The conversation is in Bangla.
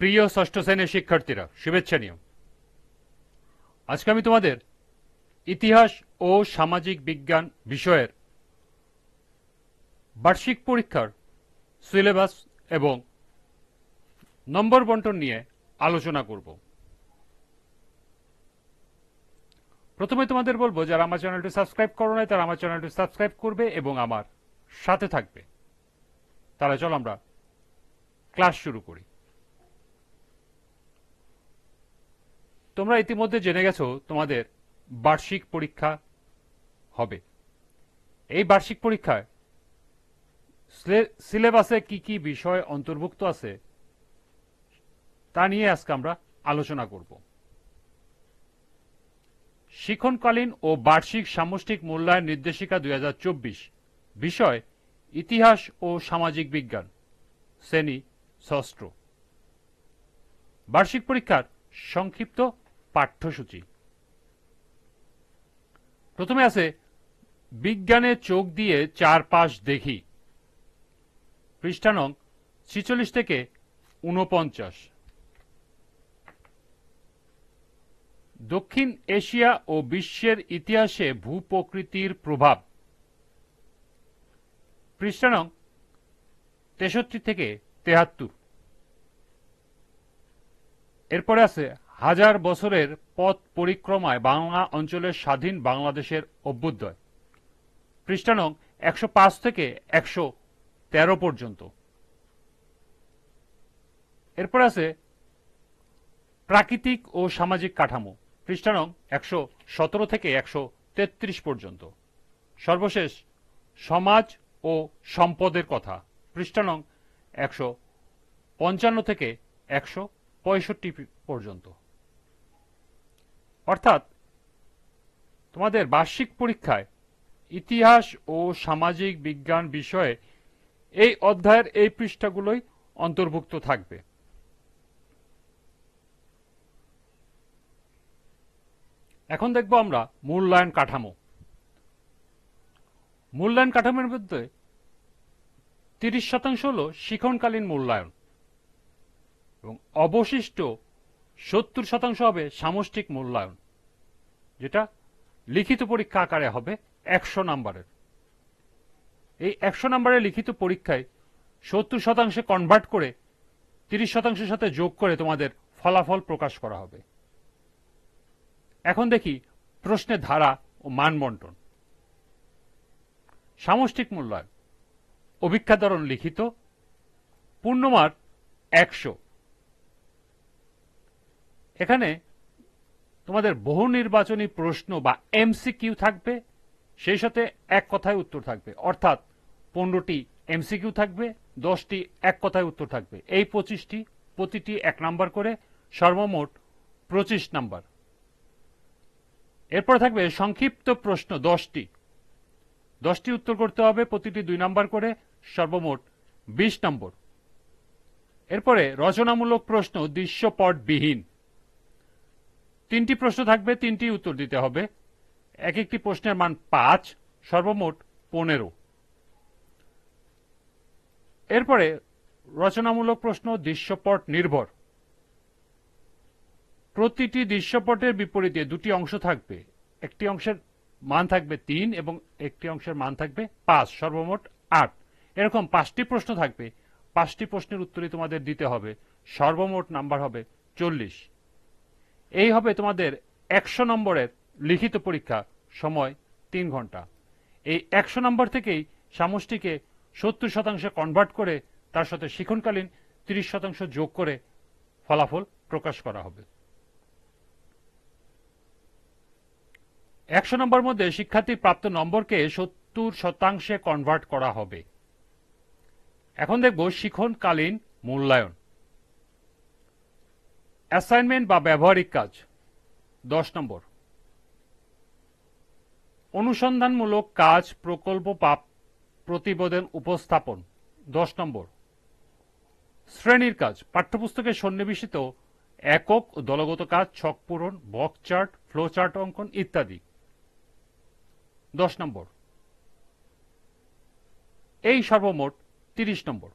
প্রিয় ষষ্ঠ শ্রেণির শিক্ষার্থীরা, শুভেচ্ছা নিয়ম আজকে আমি তোমাদের ইতিহাস ও সামাজিক বিজ্ঞান বিষয়ের বার্ষিক পরীক্ষার সিলেবাস এবং নম্বর বন্টন নিয়ে আলোচনা করব। প্রথমে তোমাদের বলব, যারা আমার চ্যানেলটি সাবস্ক্রাইব করো নাই, তারা আমার চ্যানেলটি সাবস্ক্রাইব করবে এবং আমার সাথে থাকবে। তাহলে চলো আমরা ক্লাস শুরু করি। তোমরা ইতিমধ্যে জেনে গেছো তোমাদের বার্ষিক পরীক্ষা হবে। এই বার্ষিক পরীক্ষায় সিলেবাসে কি কি বিষয় অন্তর্ভুক্ত আছে তা নিয়ে আজকে আমরা আলোচনা করব। শিক্ষণকালীন ও বার্ষিক সামষ্টিক মূল্যায়ন নির্দেশিকা দুই হাজার চব্বিশ বিষয় ইতিহাস ও সামাজিক বিজ্ঞান, শ্রেণি ষষ্ঠ। বার্ষিক পরীক্ষার সংক্ষিপ্ত পাঠ্যসূচি। প্রথমে আছে, বিজ্ঞানে চোখ দিয়ে চারপাশ দেখি। পৃষ্ঠা নং ছিচল্লিশ থেকে উনপঞ্চাশ দক্ষিণ এশিয়া ও বিশ্বের ইতিহাসে ভূপ্রকৃতির প্রভাব। পৃষ্ঠা নং তেষট্টি থেকে তেহাত্তর। এরপরে আছে হাজার বছরের পথ পরিক্রমায় বাংলা অঞ্চলের স্বাধীন বাংলাদেশের অভ্যুদয়। পৃষ্ঠা নং একশো পাঁচ থেকে একশো তেরো পর্যন্ত। এরপর আছে প্রাকৃতিক ও সামাজিক কাঠামো। পৃষ্ঠা নং একশো সতেরো থেকে একশো তেত্রিশ পর্যন্ত। সর্বশেষ, সমাজ ও সম্পদের কথা। পৃষ্ঠা নং একশো পঞ্চান্ন থেকে একশো পঁয়ষট্টি পর্যন্ত। অর্থাৎ তোমাদের বার্ষিক পরীক্ষায় ইতিহাস ও সামাজিক বিজ্ঞান বিষয়ে এই অধ্যায়ের এই পৃষ্ঠাগুলোই অন্তর্ভুক্ত থাকবে। এখন দেখব আমরা মূল্যায়ন কাঠামো। মূল্যায়ন কাঠামোর মধ্যে তিরিশ শতাংশ হল শিখনকালীন মূল্যায়ন এবং অবশিষ্ট সত্তর শতাংশ হবে সামষ্টিক মূল্যায়ন, যেটা লিখিত পরীক্ষা আকারে হবে একশো নাম্বারের। এই একশো নাম্বারের লিখিত পরীক্ষায় সত্তর শতাংশে কনভার্ট করে তিরিশ শতাংশের সাথে যোগ করে তোমাদের ফলাফল প্রকাশ করা হবে। এখন দেখি প্রশ্নের ধারা ও মান বন্টন সামষ্টিক মূল্যায়ন অভিক্ষাধরণ লিখিত, পূর্ণমার একশো। এখানে তোমাদের বহু নির্বাচনী প্রশ্ন বা এমসিকিউ থাকবে, সেই সাথে এক কথায় উত্তর থাকবে। অর্থাৎ পনেরোটি এমসিকিউ থাকবে, দশটি এক কথায় উত্তর থাকবে। এই পঁচিশটি, প্রতিটি এক নাম্বার করে, সর্বমোট পঁচিশ নাম্বার। এরপর থাকবে সংক্ষিপ্ত প্রশ্ন, দশটি। দশটি উত্তর করতে হবে, প্রতিটি দুই নাম্বার করে, সর্বমোট বিশ নম্বর। এরপরে রচনামূলক প্রশ্ন, দৃশ্যপটবিহীন। তিনটি প্রশ্ন থাকবে, তিনটি উত্তর দিতে হবে। এক একটি প্রশ্নের মান পাঁচ, সর্বমোট পনেরো। এরপরে রচনামূলক প্রশ্ন, দৃশ্যপট নির্ভর। প্রতিটি দৃশ্যপটের বিপরীতে দুটি অংশ থাকবে। একটি অংশের মান থাকবে তিন এবং একটি অংশের মান থাকবে পাঁচ, সর্বমোট আট। এরকম পাঁচটি প্রশ্ন থাকবে। পাঁচটি প্রশ্নের উত্তরই তোমাদের দিতে হবে। সর্বমোট নাম্বার হবে চল্লিশ। এই হবে তোমাদের একশো নম্বরের লিখিত পরীক্ষা, সময় তিন ঘণ্টা। এই একশো নম্বর থেকেই সামষ্টিকে সত্তর শতাংশে কনভার্ট করে তার সাথে শিক্ষণকালীন তিরিশ শতাংশ যোগ করে ফলাফল প্রকাশ করা হবে। একশো নম্বর মধ্যে শিক্ষার্থীর প্রাপ্ত নম্বরকে সত্তর শতাংশে কনভার্ট করা হবে। এখন দেখব শিক্ষণকালীন মূল্যায়ন। অ্যাসাইনমেন্ট বা ব্যবহারিক কাজ। দশ নম্বর। অনুসন্ধানমূলক কাজ, প্রকল্প বা প্রতিবেদন উপস্থাপন। দশ নম্বর। শ্রেণির কাজ, পাঠ্যপুস্তকে সন্নিবেশিত একক ও দলগত কাজ, ছক পূরণ, বক চার্ট, ফ্লো চার্ট অঙ্কন ইত্যাদি। দশ নম্বর। এই সর্বমোট তিরিশ নম্বর।